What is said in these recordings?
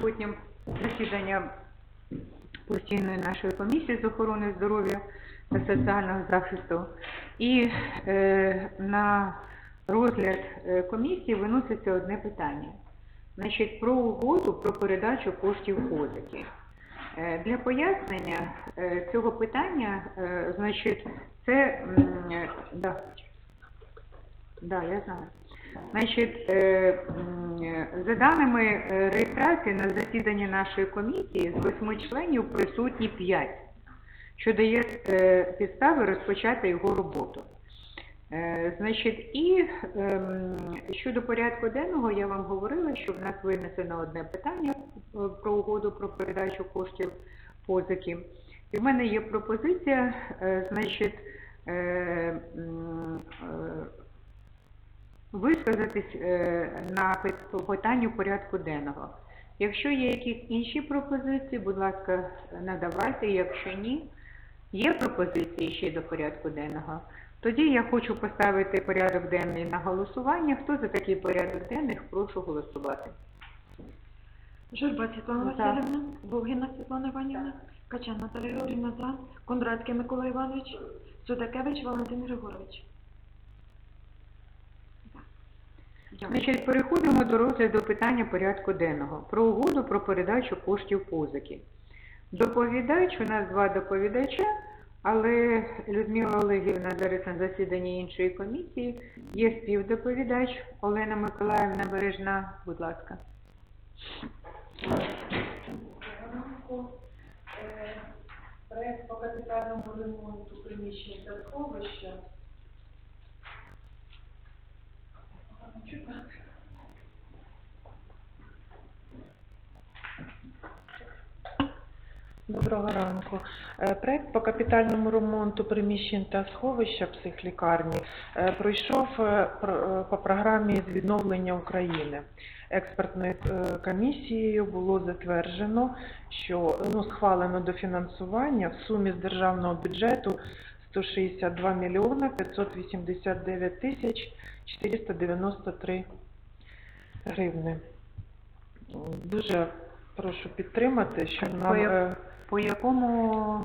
сьогодні засідання постійної нашої комісії з охорони здоров'я та соціального захисту. І е, на розгляд е, комісії виноситься одне питання. Значить, про угоду про передачу коштів позики. Е, Для пояснення е, цього питання, значить, це да, да, я знаю. Значить, за даними е, реєстрації на засіданні нашої комісії з восьми членів присутні п'ять, що дає е, підстави розпочати його роботу. Е, Значить, і ем, щодо порядку денного я вам говорила, що в нас винесено одне питання е, про угоду про передачу коштів позики. І в мене є пропозиція, е, значить, е, е, висказатись е, на пи- питанню порядку денного. Якщо є якісь інші пропозиції, будь ласка, надавайте. Якщо ні, є пропозиції ще до порядку денного. Тоді я хочу поставити порядок денний на голосування. Хто за такий порядок денний, прошу голосувати. Журба Світлана Васильівна, Вовгіна Світлана Іванівна, Качан Наталія Георгіївна за, Кондратський Микола Іванович, Судакевич Валентин Григорович. Значить, переходимо до розгляду питання порядку денного про угоду про передачу коштів позики. Доповідач, у нас два доповідача, але Людмила Олегівна зараз на засіданні іншої комісії. Є співдоповідач Олена Миколаївна Бережна, будь ласка. Е, Проект по капітальному ремонту приміщень та сховища. Доброго ранку. Е, Проект по капітальному ремонту приміщень та сховища психлікарні е, пройшов е, по програмі з відновлення України. Експертною комісією було затверджено, що ну, схвалено дофінансування в сумі з державного бюджету 162 мільйона 589 тисяч 493 гривни. Дуже прошу підтримати, що нам... По е, По якому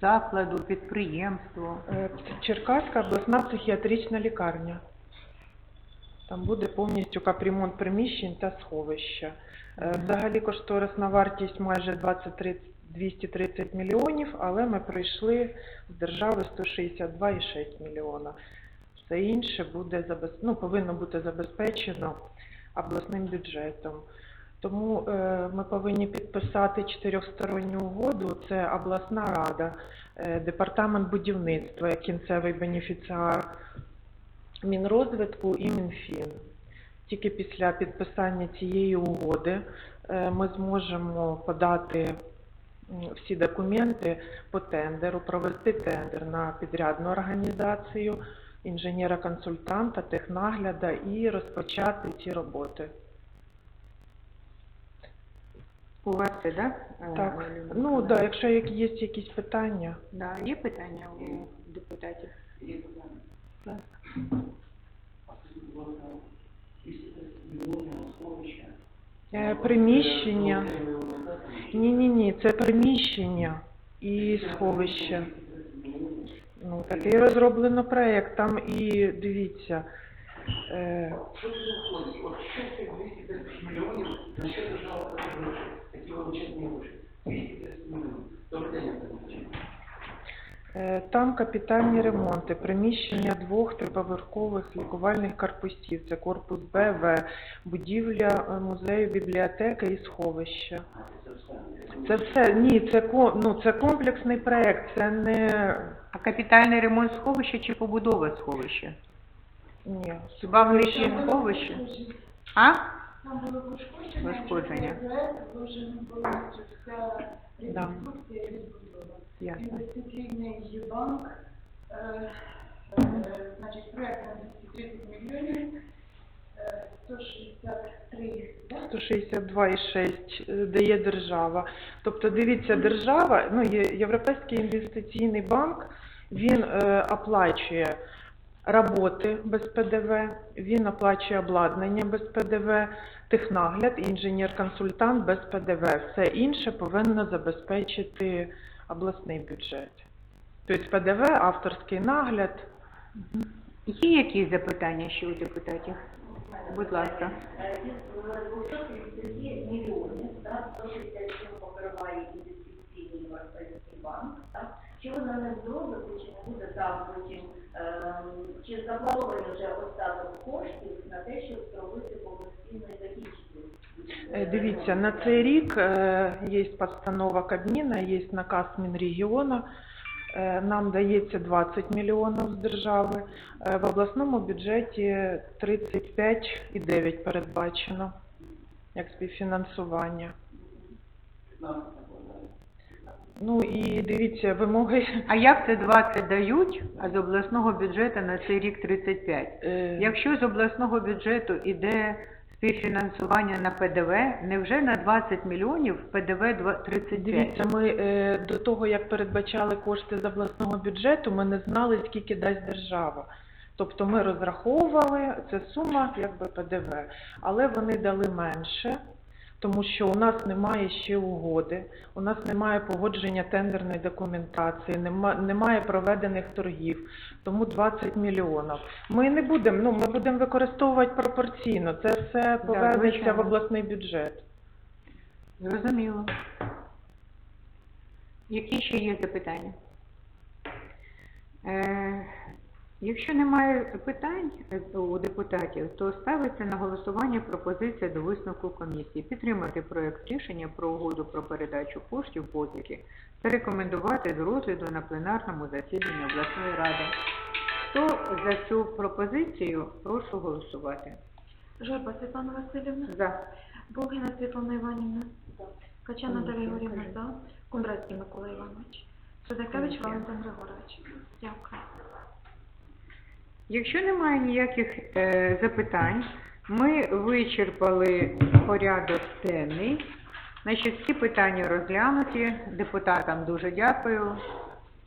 закладу, підприємству? Е, Черкаська обласна психіатрична лікарня. Там буде повністю капремонт приміщень та сховища. Е, Взагалі кошторисна вартість майже 23 230 мільйонів, але ми пройшли з держави 162,6 мільйона. Все інше буде забез... ну, повинно бути забезпечено обласним бюджетом. Тому е, ми повинні підписати чотирьохсторонню угоду. Це обласна рада, е, департамент будівництва як кінцевий бенефіціар, Мінрозвитку і Мінфін. Тільки після підписання цієї угоди е, ми зможемо подати всі документи по тендеру, провести тендер на підрядну організацію, інженера-консультанта, технагляда і розпочати ці роботи. У вас це, да? е, Так, Олена ну да, якщо є якісь питання. Да, є питання у депутатів? Так. Е, Приміщення. Ні, ні, це приміщення і сховище. Ну, такий розроблено проект. Там і дивіться. Е, Е, Там капітальні ремонти, приміщення двох триповерхових лікувальних корпусів. Це корпус Б, В, будівля е, музею, бібліотека і сховища. Це все, ні, це, ну, це комплексний проект, це не, А капітальний ремонт сховища чи побудова сховища? ні. Хіба внутрішнє сховище? А? Там було пошкодження, Пошкодження. проект вложено повністю вся Да. реконструкція відбудова. Ясно. Інвестиційний банк, е, е, значить, проект на 230 мільйонів, е, 163, да? 162,6 е, дає держава. Тобто, дивіться, держава, ну, є- Європейський інвестиційний банк, він е, оплачує роботи без ПДВ, він оплачує обладнання без ПДВ, технагляд, інженер-консультант без ПДВ. Все інше повинно забезпечити обласний бюджет. Тобто ПДВ, авторський нагляд. Є якісь запитання ще у депутатів? Будь ласка. Є мільйони, так, 167 покриває інвестиційний Європейський банк, так? Чи вона не зробить, чи не буде там потім, ем, чи запланований вже остаток коштів на те, щоб зробити повноцінно закінчити? Е, Дивіться, на цей рік е, є постанова Кабміна, є наказ Мінрегіону. Е, Нам дається 20 мільйонів з держави. В обласному бюджеті 35,9 передбачено як співфінансування. Ну і дивіться, вимоги. А як це 20 дають, а з обласного бюджету на цей рік 35? е, Якщо з обласного бюджету іде співфінансування на ПДВ, невже на 20 мільйонів ПДВ два- 35? Дивіться, ми е, до того, як передбачали кошти з обласного бюджету, ми не знали, скільки дасть держава. Тобто ми розраховували, це сума якби ПДВ, але вони дали менше, тому що у нас немає ще угоди, у нас немає погодження тендерної документації, нема, немає проведених торгів, тому 20 мільйонів. Ми не будемо, ну ми будемо використовувати пропорційно, це все повернеться звичайно. в обласний бюджет. Зрозуміло. Які ще є запитання? Е, якщо немає питань е, у депутатів, то ставиться на голосування пропозиція до висновку комісії підтримати проект рішення про угоду про передачу коштів позики та рекомендувати до розгляду на пленарному засіданні обласної ради. Хто за цю пропозицію, прошу голосувати. Журба Світлана Васильівна, За. Богина Світлана Іванівна, Качан Наталія Григорівна, за, Кондратський Микола Іванович, Судакевич Валентин Григорович. Дякую. Якщо немає ніяких е, запитань, ми вичерпали порядок денний. Значить, всі питання розглянуті. Депутатам дуже дякую.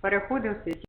Переходимо в